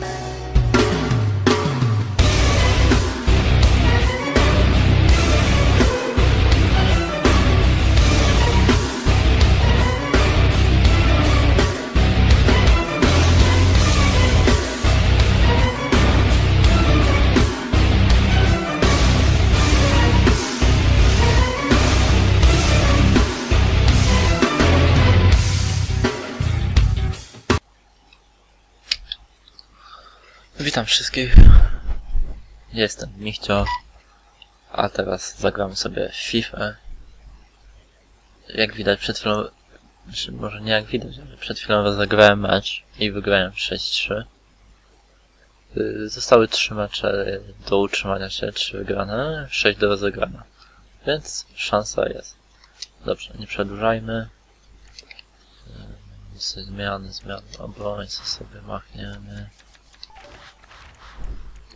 Bye. Witam wszystkich. Jestem Michcio. A teraz zagramy sobie FIFA. Jak widać przed chwilą, czy może nie jak widać, ale przed chwilą rozegrałem mecz i wygrałem 6-3. Y, Zostały 3 mecze do utrzymania się, 3 wygrane, 6 do rozegrania. Więc szansa jest. Dobrze, nie przedłużajmy. Y, Zmiany, zmiany obrońcy sobie machniemy.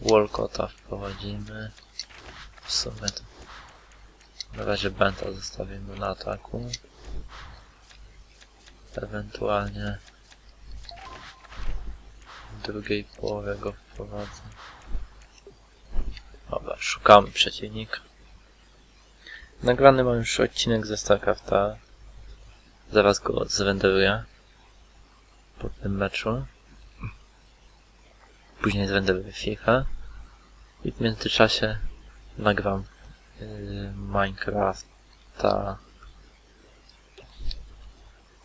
Walcota wprowadzimy. W sumie to na razie Benta zostawimy na ataku. Ewentualnie w drugiej połowie go wprowadzę. Dobra, szukamy przeciwnika. Nagrany mam już odcinek ze StarCrafta. Zaraz go zrenderuję. Po tym meczu później zrenderuję FIFA i w międzyczasie nagram yy, Minecrafta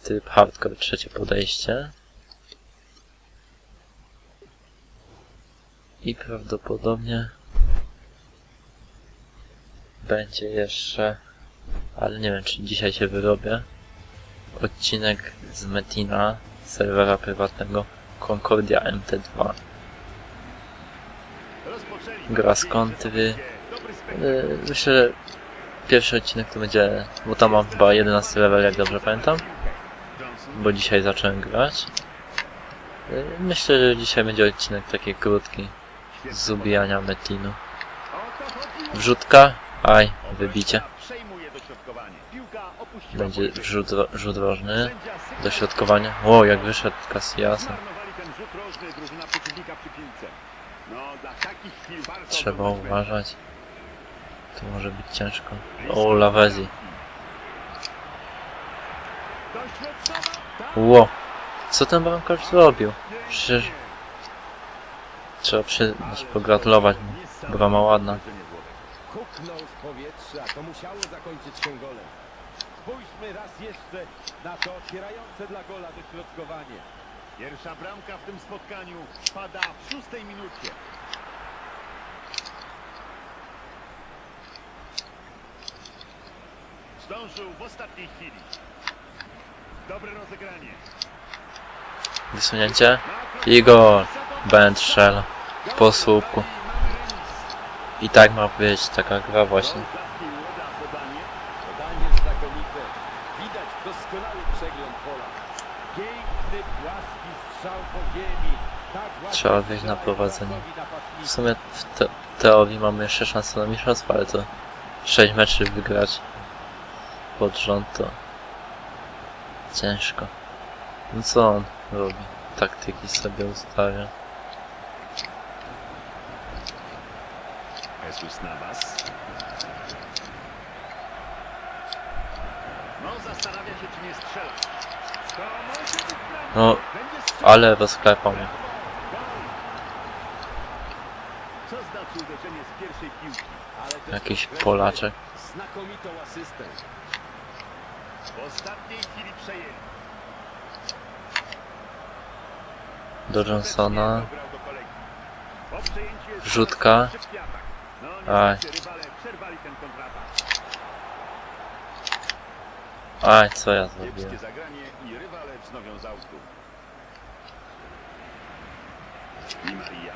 typ hardcore trzecie podejście i prawdopodobnie będzie jeszcze ale nie wiem czy dzisiaj się wyrobię odcinek z Metina serwera prywatnego Concordia MT2 gra z kontry. Yy, Myślę, że pierwszy odcinek to będzie, bo tam mam chyba 11 level, jak dobrze pamiętam. Bo dzisiaj zacząłem grać. Yy, Myślę, że dzisiaj będzie odcinek taki krótki z ubijania metinu. Wrzutka, aj, wybicie. Będzie wrzut, ro- rzut rożny, dośrodkowanie. O, jak wyszedł Cassiasem. Trzeba uważać. To może być ciężko. O, Lawezi. Ło. Co ten bramkarz zrobił? Przecież... Trzeba przyznać, pogratulować mu. Brama ładna. Huknął z powietrza, to musiało zakończyć się golem. Spójrzmy raz jeszcze na to otwierające dla gola dośrodkowanie. Pierwsza bramka w tym spotkaniu pada w szóstej minucie. Zdążył w ostatniej chwili. Dobre rozegranie. Wysunięcie. Igor. Shell. Po słupku. I tak ma być taka gra właśnie. Podanie znakomite. Widać doskonały przegląd pola. Piękny, płaski strzał po ziemi. Tak ładnie Trzeba wyjść na prowadzenie. W sumie w te teorii mamy jeszcze szansę na mistrzostwo, ale to 6 meczy wygrać pod rząd to ciężko. No co on robi? Taktyki sobie ustawia. Jesus Navas. No, zastanawia się, czy nie strzela. To może być bramka. No, ale rozklepał mnie. Co znaczy uderzenie z pierwszej piłki? Ale też Jakiś Polaczek. Znakomitą asystę. W ostatniej chwili przejęli. Do Johnsona. Dobrał do kolegi. Po przejęciu jest Wrzutka. szybki atak. No, Aj. niestety rywale przerwali ten kontratak. Aj, co ja Kiepskie zrobiłem? zagranie i rywale wznowią z autu. I Maria.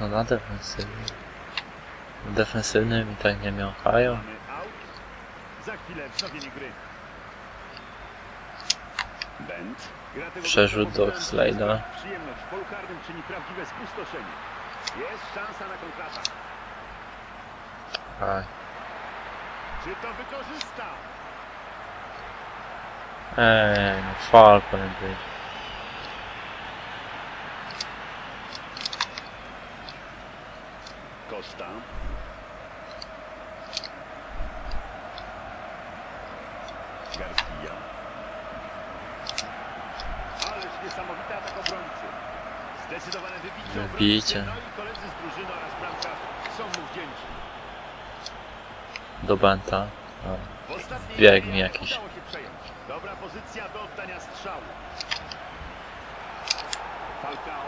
No na defensywnym. Defensywnym i tak nie tego Przerzut do typu Slade'a. Przyjemność w czyni prawdziwe spustoszenie. Jest szansa na kontratak. Aj. Czy to wykorzysta? No być. Niesamowity atak obrońcy. Zdecydowane wybicie obrońcy. Wbicie. No i koledzy z drużyny oraz bramkarz są mu wdzięczni. Do Benta. O. W ostatniej Bieg mi jakiś. Dobra pozycja do oddania strzału. Falcao.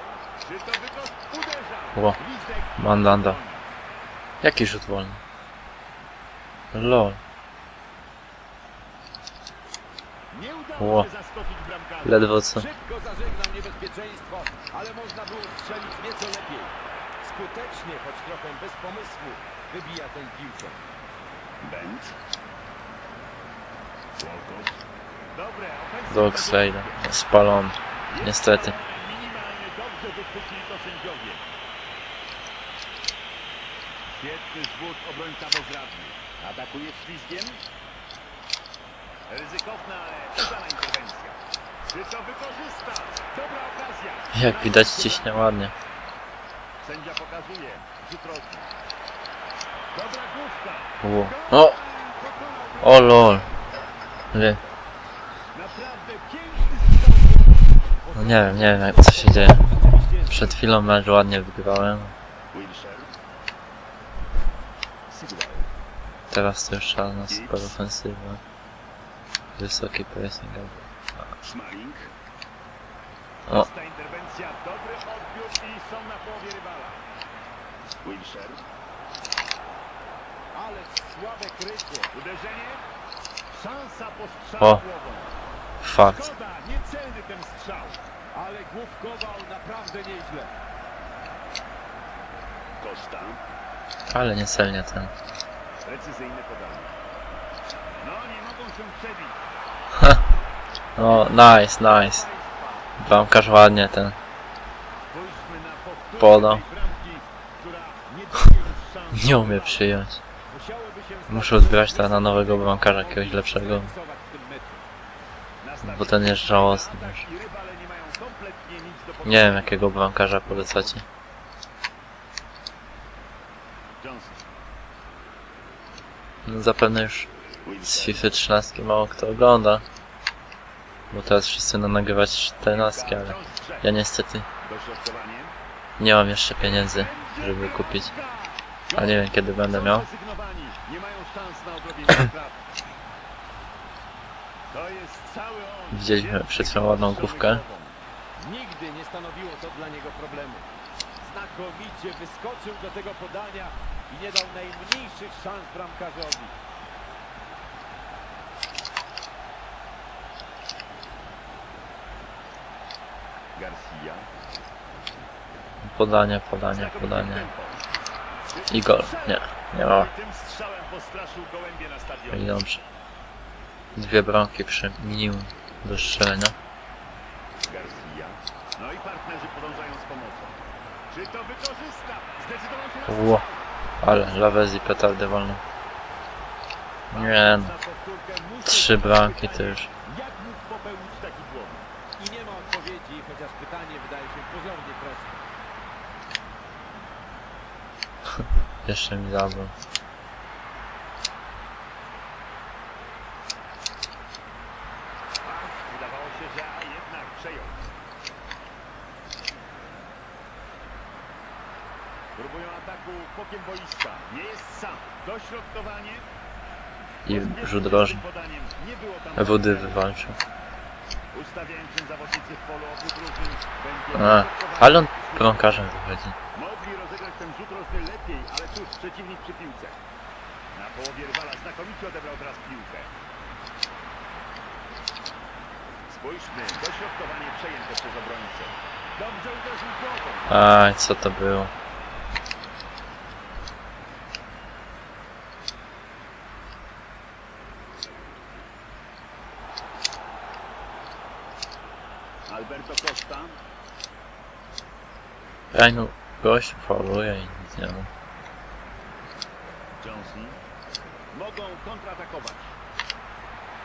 Ło. Mandanda. Jaki rzut wolny? Lol. Nie udało Ło. Ledwo co. Szybko zażegnał niebezpieczeństwo, ale można było strzelić nieco lepiej. Skutecznie, choć trochę bez pomysłu, wybija tę piłkę. Ofensywne Do Oxlade'a. Spalony. Niestety. Minimalnie dobrze wychwycili to sędziowie. Świetny zwód obrońca bezradny. Atakuje ślizgiem. Ryzykowna, ale udana interwencja. Czy to wykorzysta? Dobra okazja. Jak widać ciśnie ładnie. Sędzia pokazuje. Rzut rożny. Dobra główka. O! O lol. Wie. Naprawdę piękny strzał. No nie wiem, nie wiem jak, co się dzieje. Przed chwilą mecz ładnie wygrałem. Wilshere. Sigurd. Teraz to już czarna super ofensywa. Wysoki pressing. Smalling. O. Prosta interwencja, dobry odbiór i są na połowie rywala. Wilshere. Ale słabe krycie. Uderzenie. Szansa po strzale O. głową. Fakt. Szkoda, niecelny ten strzał. Ale główkował naprawdę nieźle. Costa. Ale niecelnie ten. Precyzyjne podanie. No, nice, nice. Bramkarz ładnie ten. Podał. nie umie przyjąć. Muszę odbierać teraz na nowego bramkarza jakiegoś lepszego. Bo ten jest żałosny już. nie wiem jakiego bramkarza polecacie. No, zapewne już z. FIFA 13 mało kto ogląda. Bo teraz wszyscy będą nagrywać 14, ale ja niestety nie mam jeszcze pieniędzy, żeby kupić. A nie wiem kiedy będę miał. Na. Widzieliśmy przed chwilą ładną główkę. Nigdy nie stanowiło to dla niego problemu. Znakomicie wyskoczył do tego podania i nie dał najmniejszych szans bramkarzowi. Podanie, podanie, podanie. I gol. Nie, nie ma. I dobrze. Dwie bramki przy minimum do strzelenia. No i partnerzy podążają z pomocą. Czy to wykorzysta? Zdecydował się na Ło. Ale Lawezi petardy wolne. Nie no. Trzy bramki to już. Jak mógł popełnić taki błąd? I nie ma odpowiedzi, chociaż pytanie wydaje się pozornie proste. Jeszcze mi zabrał. Wydawało się, że jednak przejął. Próbują ataku bokiem boiska. Nie jest sam. Dośrodkowanie. I rzut rożny. Wody wywalczył. Ustawiają się zawodnicy w polu obu drużyn. Będzie A, ale on bramkarzem wychodzi. Mogli rozegrać ten rzut rożny lepiej, ale cóż, przeciwnik przy piłce. Na połowie rywala znakomicie odebrał teraz piłkę. Spójrzmy, dośrodkowanie przejęte przez obrońcę. Dobrze uderzył głową. Aj, co to było? Alberto Costa. Ej no, gość fauluje i nic nie ma. Johnson. Mogą kontratakować.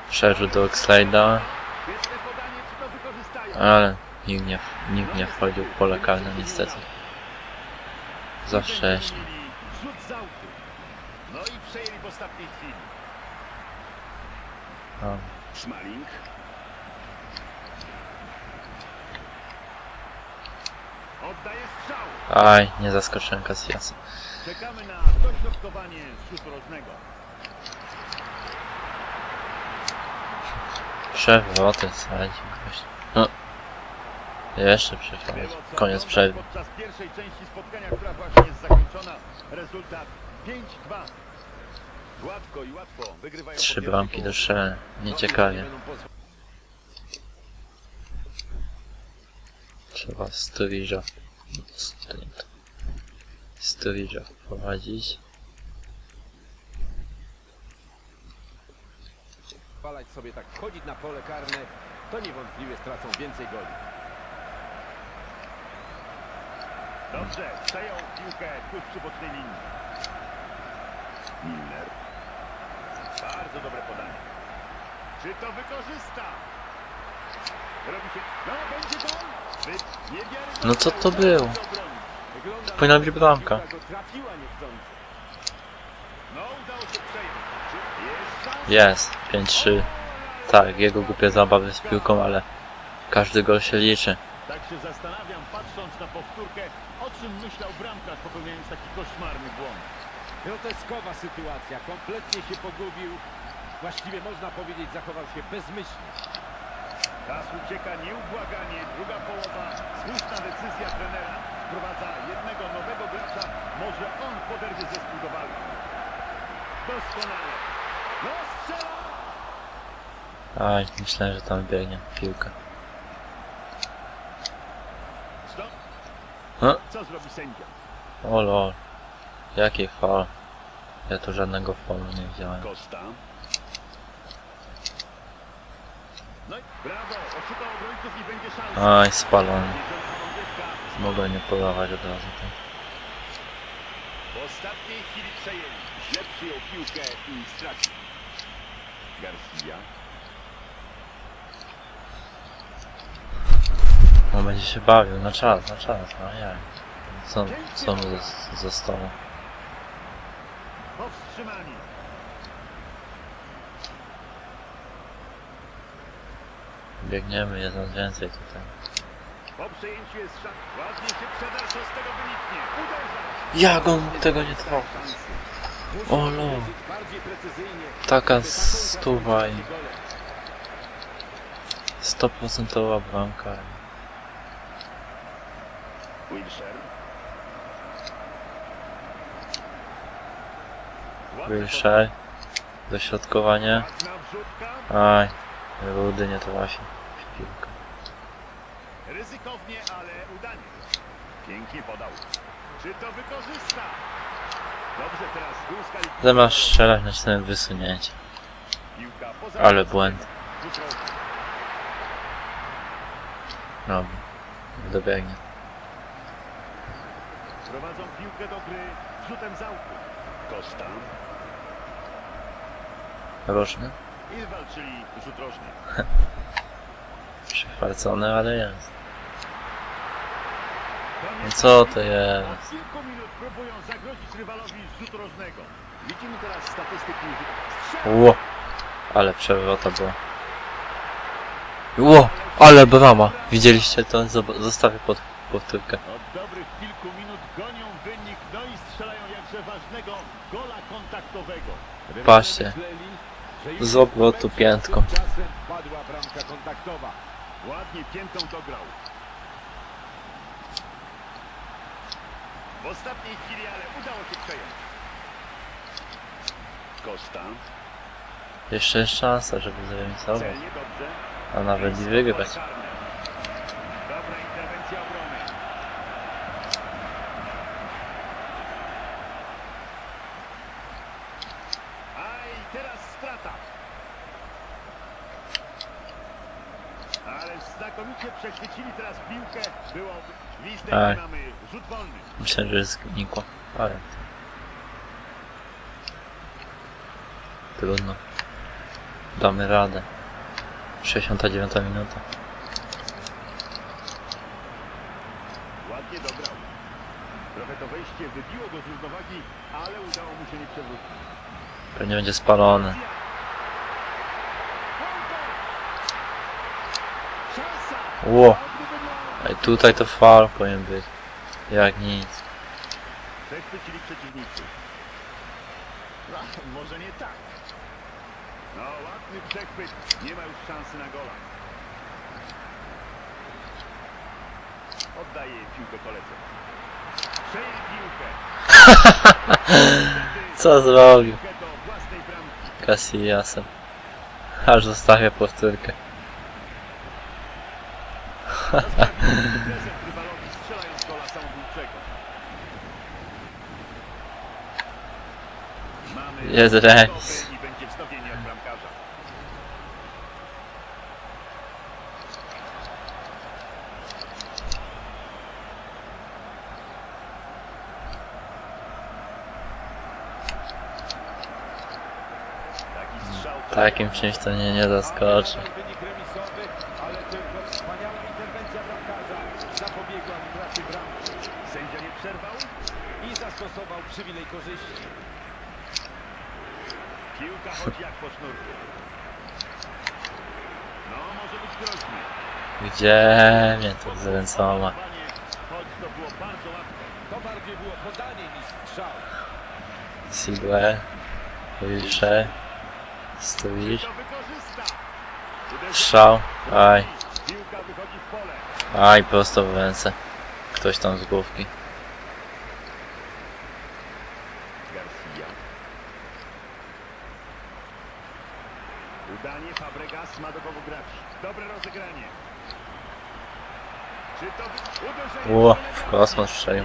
Przerzut do Oxlade'a, Świetne podanie, czy to wykorzystają? ale nikt nie, nikt nie wchodził w pole karne niestety. Za wcześnie. Mieli Rzut z autu. No i przejęli w ostatniej chwili. O, Smalling. Oddaje strzał. Aj, nie zaskoczyłem Casillas. Czekamy na dośrodkowanie rzutu rożnego. Przewroty, słuchajcie. gość. No. Jeszcze przewrot. Było co Koniec przerwy. Podczas pierwszej części spotkania, która właśnie jest zakończona. Rezultat 5-2. Gładko i łatwo wygrywają Trzy bramki do strzelania. Nieciekawie. Będą pozwalać. Trzeba Sturridge'a. Sturridge'a wprowadzić. pozwalać sobie tak wchodzić na pole karne, to niewątpliwie stracą więcej goli. Dobrze, przejął piłkę tuż przy bocznej linii. Milner. Bardzo dobre podanie. Czy to wykorzysta? No. No co to było? Wygląda Powinna na być to, bramka. No? Jest. 5-3. Tak, jego głupie zabawy z piłką, ale każdy gol się liczy. Tak się zastanawiam, patrząc na powtórkę, o czym myślał bramkarz, popełniając taki koszmarny błąd. Groteskowa sytuacja, kompletnie się pogubił. Właściwie można powiedzieć, zachował się bezmyślnie. Czas ucieka nieubłaganie, druga połowa, słuszna decyzja trenera. Wprowadza jednego nowego gracza, może on poderwie zespół do walki. Doskonale. No strzela! Aj, myślałem, że tam biegnie piłka. Stop. No. Co zrobi sędzia? O lol. Jaki fal. Ja tu żadnego falu nie wziąłem. Costa. No i brawo, oszukał obrońców i będzie szansa. Aj, spalony. Mogłem nie podawać od razu. Tak. W ostatniej chwili przejęli. Źle przyjął piłkę i stracił. Garcia. On będzie się bawił na czas, na czas, no jak. Co, co mu zos- zostało? Powstrzymani. Biegniemy jeden więcej tutaj. Po przejęciu jest szans. Ładnie się przedarł, co z tego wyniknie. Uderza. Jak on tego nie trafił? Musi O lol. uderzyć bardziej precyzyjnie. Taka stuwa i trafił golem. 100% bramka. Wilshere. Ładny. Dośrodkowanie. wrzutka. Aj. Rudy nie trafi w piłkę. Ryzykownie, ale udanie. Pięknie podał. Czy to wykorzysta? Dobrze, teraz Górska i Zamiast strzelać nacisnąłem wysunięcie. piłka poza Ale błęd. Robi. Dobiegnie. Prowadzą piłkę do gry rzutem z autu. I walczyli rzut rożny. Ale jest. Koniec No co to jest? Od kilku minut próbują zagrozić rywalowi z rzutu rożnego. Widzimy teraz statystyki. Strzał! Ło! Ale przewrota była. Ło! Ale brama! Widzieliście to? Zob- Zostawię pod powtórkę. Od dobrych kilku minut gonią wynik, no i strzelają jakże ważnego gola kontaktowego. Patrzcie. Z obrotu piętką. Tymczasem padła bramka kontaktowa. Ładnie piętą dograł. W ostatniej chwili, ale udało się przejąć. Costa. Jeszcze jest szansa, żeby zremisować. A nawet i wygrać. Dobra interwencja obrony. A i teraz strata. Ale znakomicie przechwycili teraz piłkę. Było gwizdek Tak. Myślę, że znikło. Ale... Trudno. Damy radę. 69 minuta. Ładnie dobrał. Trochę to wejście wybiło go z równowagi, ale udało mu się nie przewrócić. Pewnie będzie spalony. Ło! Ej, tutaj to fal powinien być. Jak nic. Przechwycili przeciwnicy. A, może nie tak. No, ładny przechwyt. Nie ma już szansy na gola. Oddaje piłkę koledze. Przejęli piłkę. Co zrobił? Piłkę do własnej bramki. Casillasem. Aż zostawia powtórkę. Rozprawił prezent rywalowi, strzelając gola samobójczego. Mamy Jest remis. Taki strzał Takim czymś to mnie nie zaskoczy. Wspaniała interwencja zapobiegła utracie bramki Sędzia nie przerwał. i zastosował przywilej korzyści. Piłka chodzi jak po sznurku. No, może być groźny. Gdzie mnie to? Choć było bardzo łatwe. To bardziej było podanie niż strzał. Sigle. Wilsze. Stoisz. To wykorzysta. Uderzył. Strzał. Aj. Piłka wychodzi w pole. Aj, prosto w ręce. Ktoś tam z główki. Garcia. Udanie Fabregas ma do kogo grać. Dobre rozegranie. Czy to wy- uderzenie Ło, kosmos strzelił.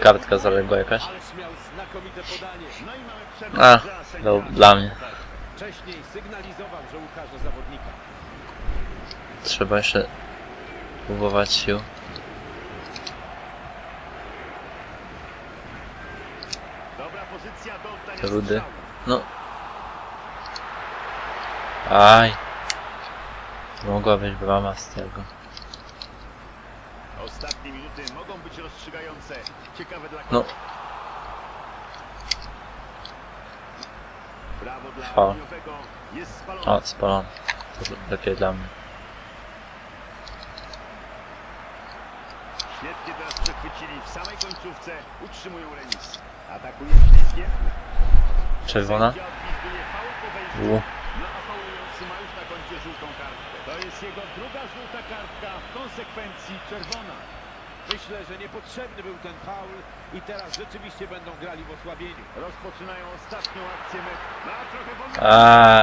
Kartka zaległa jakaś? A, to dla mnie. Trzeba jeszcze próbować sił. Do Rudy. No. Aj. Mogła być brama z tego. Ostatnie minuty mogą być rozstrzygające. Ciekawe dla No. Brawo dla liniowego. Jest spalony. O, spalony. To lepiej dla mnie. Świetnie teraz przechwycili w samej końcówce. Utrzymują remis. Atakuje śliskiem. Czerwona? Sędzia odpisuje faul po wejściu. U. No a faulujący ma już na koncie żółtą kartkę. To jest jego druga żółta kartka. W konsekwencji czerwona. Myślę, że niepotrzebny był ten faul i teraz rzeczywiście będą grali w osłabieniu. Rozpoczynają ostatnią akcję meczu. Ma trochę wolnego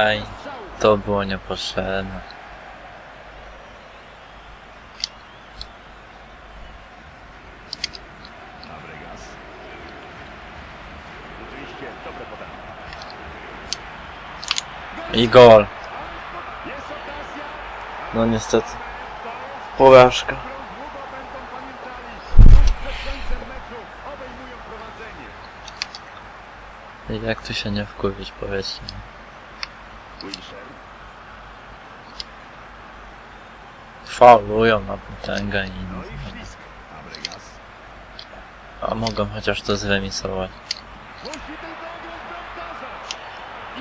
Aj. To było niepotrzebne. Fabregas. Rzeczywiście dobre podanie. I gol. Jest okazja. No niestety. Porażka. którą długo będą pamiętali. Tuż przed końcem meczu obejmują prowadzenie. Jak tu się nie wkurwić, powiedzcie mi. Faulują na potęgę i No nic. A mogą chociaż to zremisować.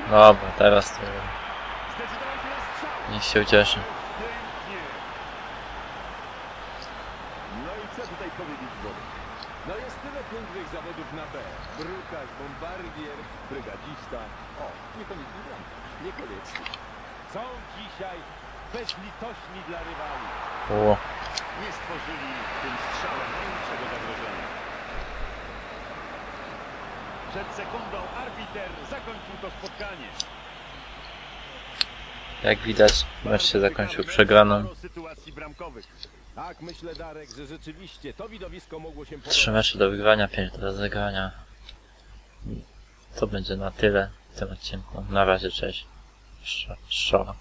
Dobra, teraz to niech się ucieszy. Pięknie. No i co tutaj powiedzieć Wody? No jest tyle zawodów na B. Brukarz, bombardier, brygadzista. O, niekoniecznie bramkarz. Niekoniecznie. Są dzisiaj bezlitośni dla rywali. O, Nie stworzyli tym strzałem najmniejszego zagrożenia. Przed sekundą arbiter zakończył to spotkanie. jak widać, mecz się zakończył przegraną. sytuacji bramkowych. Tak, myślę Darek, że rzeczywiście to widowisko mogło się Trzy podobać. mecze do wygrania, pięć do rozegrania. To będzie na tyle w tym odcinku. Na razie, cześć. Strza- Strzała.